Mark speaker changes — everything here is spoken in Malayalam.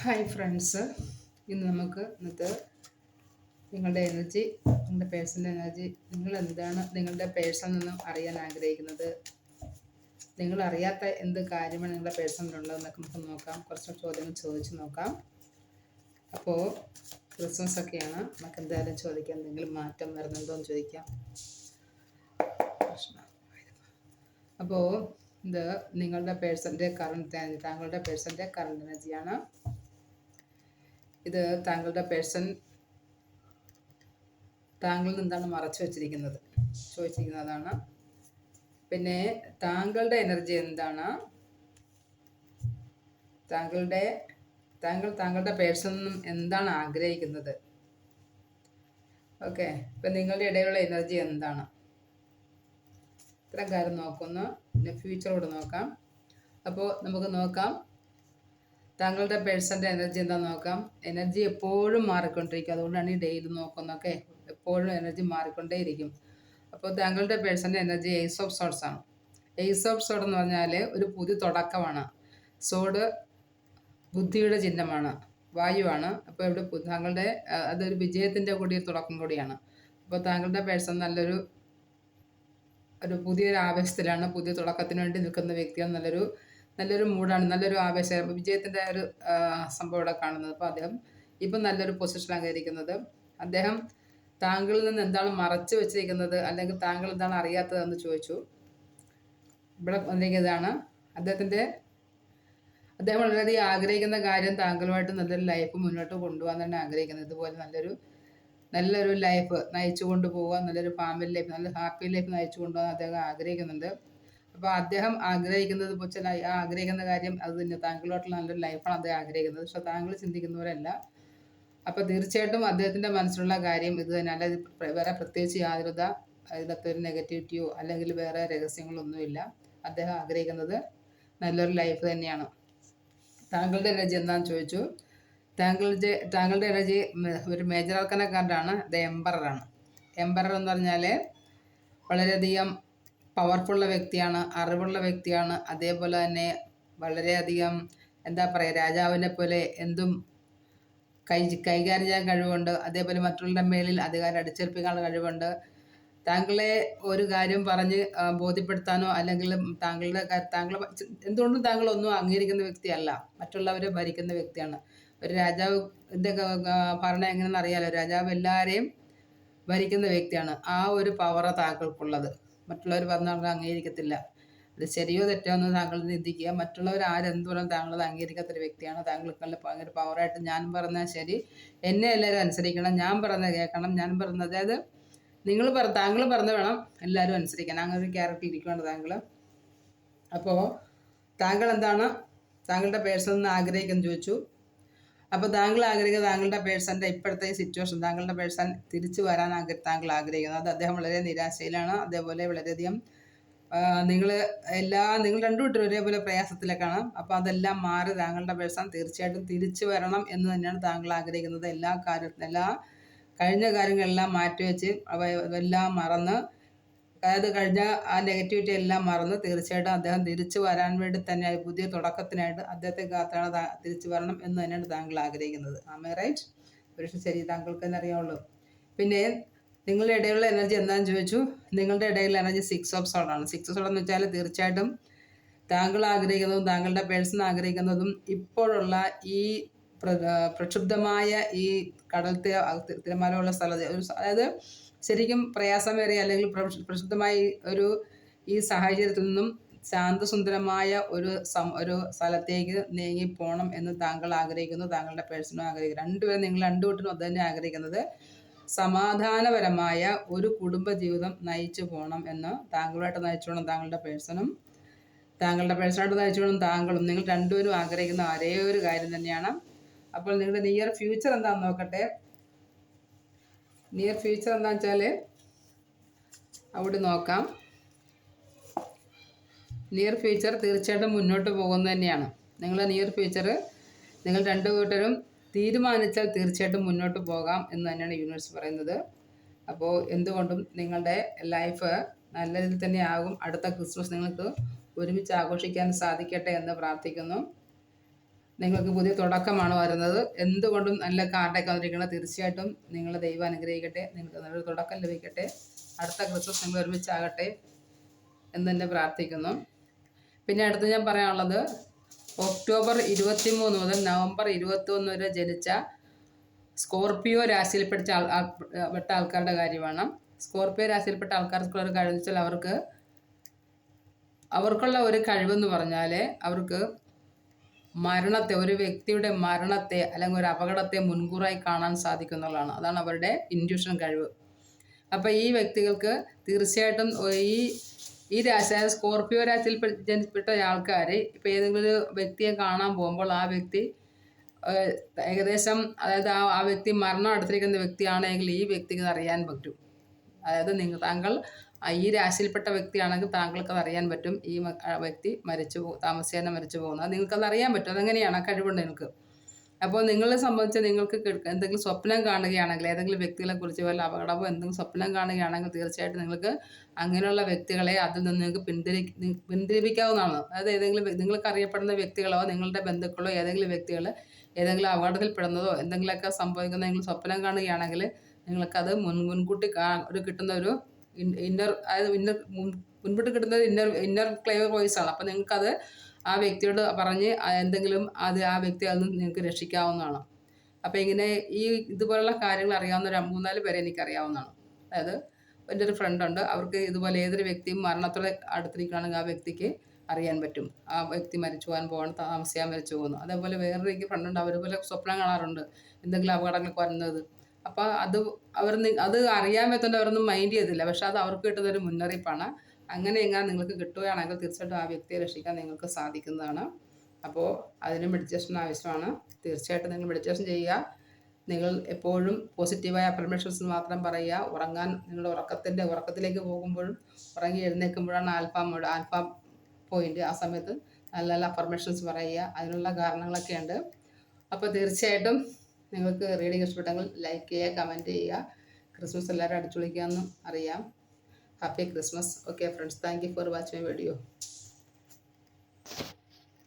Speaker 1: ഹായ് ഫ്രണ്ട്സ് ഇന്ന് നമുക്ക് ഇന്നത്തെ നിങ്ങളുടെ എനർജി നിങ്ങളുടെ പേഴ്സണൽ എനർജി നിങ്ങൾ എന്താണ് നിങ്ങളുടെ പേഴ്സണിൽ നിന്നും അറിയാൻ ആഗ്രഹിക്കുന്നത്? നിങ്ങൾ അറിയാത്ത എന്ത് കാര്യമാണ് നിങ്ങളുടെ പേഴ്സണിലുള്ളതെന്നൊക്കെ നമുക്ക് നോക്കാം. കുറച്ച് ചോദ്യങ്ങൾ ചോദിച്ച് നോക്കാം. അപ്പോൾ ക്രിസ്മസ് ഒക്കെയാണ്. നമുക്ക് എന്തായാലും ചോദിക്കാം. എന്തെങ്കിലും മാറ്റം വരുന്നുണ്ടോ എന്ന് ചോദിക്കാം. അപ്പോൾ ഇത് നിങ്ങളുടെ പേഴ്സന്റെ കറണ്ട് താങ്കളുടെ പേഴ്സന്റെ കറണ്ട് എനർജിയാണ് ഇത് താങ്കളുടെ പേഴ്സൺ താങ്കളിൽ നിന്നാണ് മറച്ചു വച്ചിരിക്കുന്നത്. ചോദിച്ചിരിക്കുന്നതാണ്. പിന്നെ താങ്കളുടെ എനർജി എന്താണ്? താങ്കളുടെ താങ്കൾ താങ്കളുടെ പേഴ്സൺ എന്താണ് ആഗ്രഹിക്കുന്നത്? ഓക്കെ. ഇപ്പം നിങ്ങളുടെ ഇടയിലുള്ള എനർജി എന്താണ്? ഇത്തരം കാര്യം നോക്കുന്നു. പിന്നെ ഫ്യൂച്ചറോട് നോക്കാം. അപ്പോൾ നമുക്ക് നോക്കാം. താങ്കളുടെ പേഴ്സന്റെ എനർജി എന്താണെന്ന് നോക്കാം. എനർജി എപ്പോഴും മാറിക്കൊണ്ടിരിക്കും. അതുകൊണ്ടാണ് ഈ ഡെയിലി നോക്കുന്നൊക്കെ എപ്പോഴും എനർജി മാറിക്കൊണ്ടേയിരിക്കും. അപ്പോൾ താങ്കളുടെ പേഴ്സന്റെ എനർജി എയ്സ് ഓഫ് സോഡ്സ് ആണ്. എയ്സ് ഓഫ് സോഡ് എന്ന് പറഞ്ഞാൽ ഒരു പുതിയ തുടക്കമാണ്. സോഡ് ബുദ്ധിയുടെ ചിഹ്നമാണ്. വായുവാണ് അപ്പോൾ ഇവിടെ താങ്കളുടെ അതൊരു വിജയത്തിന്റെ കൂടി ഒരു തുടക്കം കൂടിയാണ്. അപ്പോൾ താങ്കളുടെ പേഴ്സൺ നല്ലൊരു ഒരു പുതിയൊരു ആവേശത്തിലാണ് പുതിയ തുടക്കത്തിന് വേണ്ടി നിൽക്കുന്ന വ്യക്തിയാണ് നല്ലൊരു നല്ലൊരു മൂഡാണ് നല്ലൊരു ആവേശം. വിജയത്തിന്റെ ഒരു സംഭവം ഇവിടെ കാണുന്നത്. അപ്പോൾ അദ്ദേഹം ഇപ്പം നല്ലൊരു പൊസിഷനാണ് കയറിയിരിക്കുന്നത് അദ്ദേഹം താങ്കളിൽ നിന്ന് എന്താണ് മറച്ചു വെച്ചിരിക്കുന്നത്? അല്ലെങ്കിൽ താങ്കൾ എന്താണ് അറിയാത്തതെന്ന് ചോദിച്ചു. ഇവിടെ വന്നിരിക്കുന്നതാണ്. അദ്ദേഹത്തിന്റെ അദ്ദേഹം വളരെയധികം ആഗ്രഹിക്കുന്ന കാര്യം താങ്കളുമായിട്ട് നല്ലൊരു ലൈഫ് മുന്നോട്ട് കൊണ്ടുപോകാൻ തന്നെ ആഗ്രഹിക്കുന്നത്. ഇതുപോലെ നല്ലൊരു നല്ലൊരു ലൈഫ് നയിച്ചു കൊണ്ടുപോകാൻ നല്ലൊരു ഫാമിലി ലൈഫ് നല്ല ഹാപ്പി ലൈഫ് നയിച്ചു കൊണ്ടുപോകാൻ അദ്ദേഹം ആഗ്രഹിക്കുന്നുണ്ട്. അപ്പോൾ അദ്ദേഹം ആഗ്രഹിക്കുന്നത് ആ ആഗ്രഹിക്കുന്ന കാര്യം അത് തന്നെ. താങ്കളോട്ടുള്ള നല്ലൊരു ലൈഫാണ് അദ്ദേഹം ആഗ്രഹിക്കുന്നത്. പക്ഷെ താങ്കൾ ചിന്തിക്കുന്നവരല്ല. അപ്പോൾ തീർച്ചയായിട്ടും അദ്ദേഹത്തിന്റെ മനസ്സിലുള്ള കാര്യം ഇത് തന്നെ. അല്ലാതെ വേറെ പ്രത്യേകിച്ച് യാതൊരുത ഇതിനകത്ത് ഒരു നെഗറ്റിവിറ്റിയോ അല്ലെങ്കിൽ വേറെ രഹസ്യങ്ങളൊന്നുമില്ല. അദ്ദേഹം ആഗ്രഹിക്കുന്നത് നല്ലൊരു ലൈഫ് തന്നെയാണ്. താങ്കളുടെ എനർജി എന്താണെന്ന് ചോദിച്ചു. താങ്കളുടെ താങ്കളുടെ എനർജി ഒരു മേജർ ആർക്കന കാർഡാണ് ദ എംബറാണ് എംബറർ എന്ന് പറഞ്ഞാൽ വളരെയധികം പവർഫുള്ള വ്യക്തിയാണ് അറിവുള്ള വ്യക്തിയാണ്. അതേപോലെ തന്നെ വളരെയധികം എന്താ പറയുക രാജാവിനെ പോലെ എന്തും കൈ കൈകാര്യം ചെയ്യാൻ കഴിവുണ്ട്. അതേപോലെ മറ്റുള്ളവരുടെ മേലിൽ അധികാരം അടിച്ചേൽപ്പിക്കാനുള്ള കഴിവുണ്ട്. താങ്കളെ ഒരു കാര്യം പറഞ്ഞ് ബോധ്യപ്പെടുത്താനോ അല്ലെങ്കിൽ താങ്കളുടെ താങ്കൾ എന്തുകൊണ്ടും താങ്കൾ ഒന്നും അംഗീകരിക്കുന്ന വ്യക്തിയല്ല. മറ്റുള്ളവരെ ഭരിക്കുന്ന വ്യക്തിയാണ്. ഒരു രാജാവിന്റെ ഭരണം എങ്ങനെയെന്ന് അറിയാലോ. രാജാവ് എല്ലാവരെയും ഭരിക്കുന്ന വ്യക്തിയാണ്. ആ ഒരു പവറ താങ്കൾക്കുള്ളത്. മറ്റുള്ളവർ പറഞ്ഞാൽ താങ്കൾ അംഗീകരിക്കത്തില്ല. അത് ശരിയോ തെറ്റോ എന്ന് താങ്കൾ ചിന്തിക്കുക മറ്റുള്ളവർ ആരെന്ത് പറഞ്ഞാലും താങ്കൾ അത് അംഗീകരിക്കാത്തൊരു വ്യക്തിയാണ്. താങ്കൾക്ക് ഭയങ്കര പവറായിട്ട് ഞാൻ പറഞ്ഞാൽ ശരി. എന്നെ എല്ലാവരും അനുസരിക്കണം. ഞാൻ പറയുന്നത് കേൾക്കണം. ഞാൻ പറഞ്ഞത് അതായത് നിങ്ങൾ പറ താങ്കൾ പറഞ്ഞ് വേണം. എല്ലാവരും അനുസരിക്കാൻ അങ്ങനെ ഒരു ക്യാരക്ടർ ഇരിക്കുകയാണ് താങ്കൾ അപ്പോൾ താങ്കൾ എന്താണ്? താങ്കളുടെ പേഴ്സൺ എന്ന് ആഗ്രഹിക്കുന്നു ചോദിച്ചു. അപ്പോൾ താങ്കൾ ആഗ്രഹിക്കുന്നത് താങ്കളുടെ പേഴ്സന്റെ ഇപ്പോഴത്തെ സിറ്റുവേഷൻ താങ്കളുടെ പേഴ്സൺ തിരിച്ചു വരാൻ ആഗ്ര താങ്കൾ ആഗ്രഹിക്കുന്നത്. അത് അദ്ദേഹം വളരെ നിരാശയിലാണ്. അതേപോലെ വളരെയധികം നിങ്ങൾ എല്ലാ നിങ്ങൾ രണ്ടു കൂട്ടരും ഒരേപോലെ പ്രയാസത്തിലേക്കാണ് അപ്പോൾ അതെല്ലാം മാറി താങ്കളുടെ പേഴ്സൺ തീർച്ചയായിട്ടും തിരിച്ചു വരണം എന്ന് തന്നെയാണ് താങ്കൾ ആഗ്രഹിക്കുന്നത്. എല്ലാ കാര്യത്തിലും എല്ലാ കഴിഞ്ഞ കാര്യങ്ങളെല്ലാം മാറ്റിവെച്ച് അവ എല്ലാം മറന്ന് അതായത് കഴിഞ്ഞ ആ നെഗറ്റിവിറ്റി എല്ലാം മറന്ന് തീർച്ചയായിട്ടും അദ്ദേഹം തിരിച്ചു വരാൻ വേണ്ടി തന്നെ പുതിയ തുടക്കത്തിനായിട്ട് അദ്ദേഹത്തെ കാത്താണ് തിരിച്ചു വരണം എന്ന് തന്നെയാണ് താങ്കൾ ആഗ്രഹിക്കുന്നത്. ആമേ റൈറ്റ് പുരുഷ ശരി താങ്കൾക്ക് തന്നെ അറിയാവുള്ളൂ. പിന്നെ നിങ്ങളുടെ ഇടയിലുള്ള എനർജി എന്താണെന്ന് ചോദിച്ചു? നിങ്ങളുടെ ഇടയിലുള്ള എനർജി സിക്സ് ഓഫ് സോളാണ് സിക്സ് സോൾ എന്ന് വെച്ചാൽ തീർച്ചയായിട്ടും താങ്കൾ ആഗ്രഹിക്കുന്നതും താങ്കളുടെ പേഴ്സൺ ആഗ്രഹിക്കുന്നതും ഇപ്പോഴുള്ള ഈ പ്ര- പ്രക്ഷുബ്ധമായ ഈ കടൽ തിരമാലയുള്ള സ്ഥലത്ത് അതായത് ശരിക്കും പ്രയാസമേറിയ അല്ലെങ്കിൽ ഈ ഒരു ഈ സാഹചര്യത്തിൽ നിന്നും ശാന്തസുന്ദരമായ ഒരു സം ഒരു സ്ഥലത്തേക്ക് നീങ്ങി പോകണം എന്ന് താങ്കൾ ആഗ്രഹിക്കുന്നു താങ്കളുടെ പേഴ്സണും ആഗ്രഹിക്കുന്നു. രണ്ടുപേരും നിങ്ങൾ രണ്ടു കൂട്ടിനും അത് തന്നെ ആഗ്രഹിക്കുന്നത് സമാധാനപരമായ ഒരു കുടുംബ ജീവിതം നയിച്ചു പോകണം എന്ന് താങ്കളുമായിട്ട് നയിച്ചു പോകണം താങ്കളുടെ പേഴ്സണും. താങ്കളുടെ പേഴ്സണായിട്ട് നയിച്ചു പോകണം താങ്കളും. നിങ്ങൾ രണ്ടുപേരും ആഗ്രഹിക്കുന്ന ഒരേ ഒരു കാര്യം തന്നെയാണ്. അപ്പോൾ നിങ്ങളുടെ നിയർ ഫ്യൂച്ചർ എന്താണെന്ന് നോക്കട്ടെ. നിയർ ഫ്യൂച്ചർ എന്താണെന്ന് വെച്ചാൽ അവിടെ നോക്കാം. നിയർ ഫ്യൂച്ചർ തീർച്ചയായിട്ടും മുന്നോട്ട് പോകുന്നത് തന്നെയാണ്. നിങ്ങളുടെ നിയർ ഫ്യൂച്ചർ നിങ്ങൾ രണ്ട് കൂട്ടരും തീരുമാനിച്ചാൽ തീർച്ചയായിട്ടും മുന്നോട്ട് പോകാം എന്ന് തന്നെയാണ് യൂണിവേഴ്സ് പറയുന്നത്. അപ്പോൾ എന്തുകൊണ്ടും നിങ്ങളുടെ ലൈഫ് നല്ല രീതിയിൽ തന്നെ ആകും. അടുത്ത ക്രിസ്മസ് നിങ്ങൾക്ക് ഒരുമിച്ച് ആഘോഷിക്കാൻ സാധിക്കട്ടെ എന്ന് പ്രാർത്ഥിക്കുന്നു. നിങ്ങൾക്ക് പുതിയ തുടക്കമാണ് വരുന്നത്. എന്തുകൊണ്ടും നല്ല കാർഡൊക്കെ വന്നിരിക്കണം തീർച്ചയായിട്ടും നിങ്ങൾ ദൈവം അനുഗ്രഹിക്കട്ടെ. നിങ്ങൾക്ക് നല്ലൊരു തുടക്കം ലഭിക്കട്ടെ. അടുത്ത ക്രിസ്മസ് നിങ്ങൾ ഒരുമിച്ചാകട്ടെ എന്ന് തന്നെ പ്രാർത്ഥിക്കുന്നു. പിന്നെ അടുത്ത് ഞാൻ പറയാനുള്ളത് ഒക്ടോബർ ഇരുപത്തി മൂന്ന് മുതൽ നവംബർ ഇരുപത്തി ഒന്ന് വരെ ജനിച്ച സ്കോർപിയോ രാശിയിൽപ്പെട്ട ആൾ പെട്ട ആൾക്കാരുടെ കാര്യമാണ്. സ്കോർപിയോ രാശിയിൽപ്പെട്ട ആൾക്കാർക്കുള്ള ഒരു കഴിവ് വെച്ചാൽ അവർക്ക് അവർക്കുള്ള ഒരു കഴിവെന്ന് പറഞ്ഞാൽ അവർക്ക് മരണത്തെ ഒരു വ്യക്തിയുടെ മരണത്തെ അല്ലെങ്കിൽ ഒരു അപകടത്തെ മുൻകൂറായി കാണാൻ സാധിക്കുന്നതാണ്. അതാണ് അവരുടെ ഇൻഡ്യൂഷൻ കഴിവ്. അപ്പോൾ ഈ വ്യക്തികൾക്ക് തീർച്ചയായിട്ടും ഈ ഈ രാശി സ്കോർപ്പിയോ രാശിയിൽ ജനിപ്പെട്ട ആൾക്കാർ ഇപ്പോൾ ഏതെങ്കിലും ഒരു വ്യക്തിയെ കാണാൻ പോകുമ്പോൾ ആ വ്യക്തി ഏകദേശം അതായത് ആ ആ വ്യക്തി മരണം അടുത്തിരിക്കുന്ന വ്യക്തിയാണെങ്കിൽ ഈ വ്യക്തിക്ക് അറിയാൻ പറ്റും. അതായത് നിങ്ങൾ താങ്കൾ ഈ രാശിയിൽപ്പെട്ട വ്യക്തിയാണെങ്കിൽ താങ്കൾക്ക് അറിയാൻ പറ്റും. ഈ വ്യക്തി മരിച്ചു താമസിയാതെ മരിച്ചു പോകുന്നത്. നിങ്ങൾക്കത് അറിയാൻ പറ്റും. അതെങ്ങനെയാണ്? കഴിവുണ്ട് നിങ്ങൾക്ക് അപ്പോൾ നിങ്ങളെ സംബന്ധിച്ച് നിങ്ങൾക്ക് എന്തെങ്കിലും സ്വപ്നം കാണുകയാണെങ്കിൽ ഏതെങ്കിലും വ്യക്തികളെ കുറിച്ച് വല്ല അപകടമോ എന്തെങ്കിലും സ്വപ്നം കാണുകയാണെങ്കിൽ തീർച്ചയായിട്ടും നിങ്ങൾക്ക് അങ്ങനെയുള്ള വ്യക്തികളെ അതിൽ നിന്ന് നിങ്ങൾക്ക് പിന്തിരി പിന്തിരിപ്പിക്കാവുന്നതാണ്. അതായത് ഏതെങ്കിലും നിങ്ങൾക്ക് അറിയപ്പെടുന്ന വ്യക്തികളോ നിങ്ങളുടെ ബന്ധുക്കളോ ഏതെങ്കിലും വ്യക്തികൾ ഏതെങ്കിലും അപകടത്തിൽപ്പെടുന്നതോ എന്തെങ്കിലുമൊക്കെ സംഭവിക്കുന്ന നിങ്ങൾ സ്വപ്നം കാണുകയാണെങ്കിൽ നിങ്ങൾക്കത് മുൻ മുൻകൂട്ടി ഒരു കിട്ടുന്ന ഒരു ഇന്നർ അതായത് ഇന്നർ മുൻ- മുൻപിട്ട് കിട്ടുന്നത് ഇന്നർ ഇന്നർ ക്ലെയർ വോയിസ് ആണ് അപ്പോൾ നിങ്ങൾക്കത് ആ വ്യക്തിയോട് പറഞ്ഞ് എന്തെങ്കിലും അത് ആ വ്യക്തി അതിൽ നിന്ന് നിങ്ങൾക്ക് രക്ഷിക്കാവുന്നതാണ്. അപ്പോൾ ഇങ്ങനെ ഈ ഇതുപോലുള്ള കാര്യങ്ങൾ അറിയാവുന്ന ഒരു മൂന്നാൽ പേരെ എനിക്കറിയാവുന്നതാണ്. അതായത് എന്റെ ഒരു ഫ്രണ്ടുണ്ട് അവർക്ക് ഇതുപോലെ ഏതൊരു വ്യക്തിയും മരണത്തോടെ അടുത്തിരിക്കുകയാണെങ്കിൽ ആ വ്യക്തിക്ക് അറിയാൻ പറ്റും. ആ വ്യക്തി മരിച്ചു പോകാൻ പോകണം താമസിയാൻ മരിച്ചു പോകുന്നു അതേപോലെ വേറൊരു എനിക്ക് ഫ്രണ്ടുണ്ട് ഉണ്ട്. അവർ പോലെ സ്വപ്നം കാണാറുണ്ട്. എന്തെങ്കിലും അപകടങ്ങളൊക്കെ വരുന്നത് അപ്പോൾ അത് അവർ അത് അറിയാൻ പറ്റുന്ന അവരൊന്നും മൈൻഡ് ചെയ്തില്ല. പക്ഷെ അത് അവർക്ക് കിട്ടുന്നൊരു മുന്നറിയിപ്പാണ്. അങ്ങനെ എങ്ങനെ നിങ്ങൾക്ക് കിട്ടുകയാണെങ്കിൽ തീർച്ചയായിട്ടും ആ വ്യക്തിയെ രക്ഷിക്കാൻ നിങ്ങൾക്ക് സാധിക്കുന്നതാണ്. അപ്പോൾ അതിന് മെഡിറ്റേഷൻ ആവശ്യമാണ്. തീർച്ചയായിട്ടും നിങ്ങൾ മെഡിറ്റേഷൻ ചെയ്യുക. നിങ്ങൾ എപ്പോഴും പോസിറ്റീവായ അഫർമേഷൻസ് മാത്രം പറയുക. ഉറങ്ങാൻ നിങ്ങൾ ഉറക്കത്തിന്റെ ഉറക്കത്തിലേക്ക് പോകുമ്പോഴും ഉറങ്ങി എഴുന്നേൽക്കുമ്പോഴാണ് ആൽഫ മോഡ് ആൽഫ പോയിന്റ് ആ സമയത്ത് നല്ല നല്ല അഫർമേഷൻസ് പറയുക. അതിനുള്ള കാരണങ്ങളൊക്കെ ഉണ്ട് അപ്പോൾ തീർച്ചയായിട്ടും നിങ്ങൾക്ക് റീഡിങ് ഇഷ്ടപ്പെട്ടെങ്കിൽ ലൈക്ക് ചെയ്യുക കമന്റ് ചെയ്യുക. ക്രിസ്മസ് എല്ലാവരും അടിച്ചുപൊളിക്കാമെന്നും അറിയാം. Happy Christmas okay friends thank you for watch my video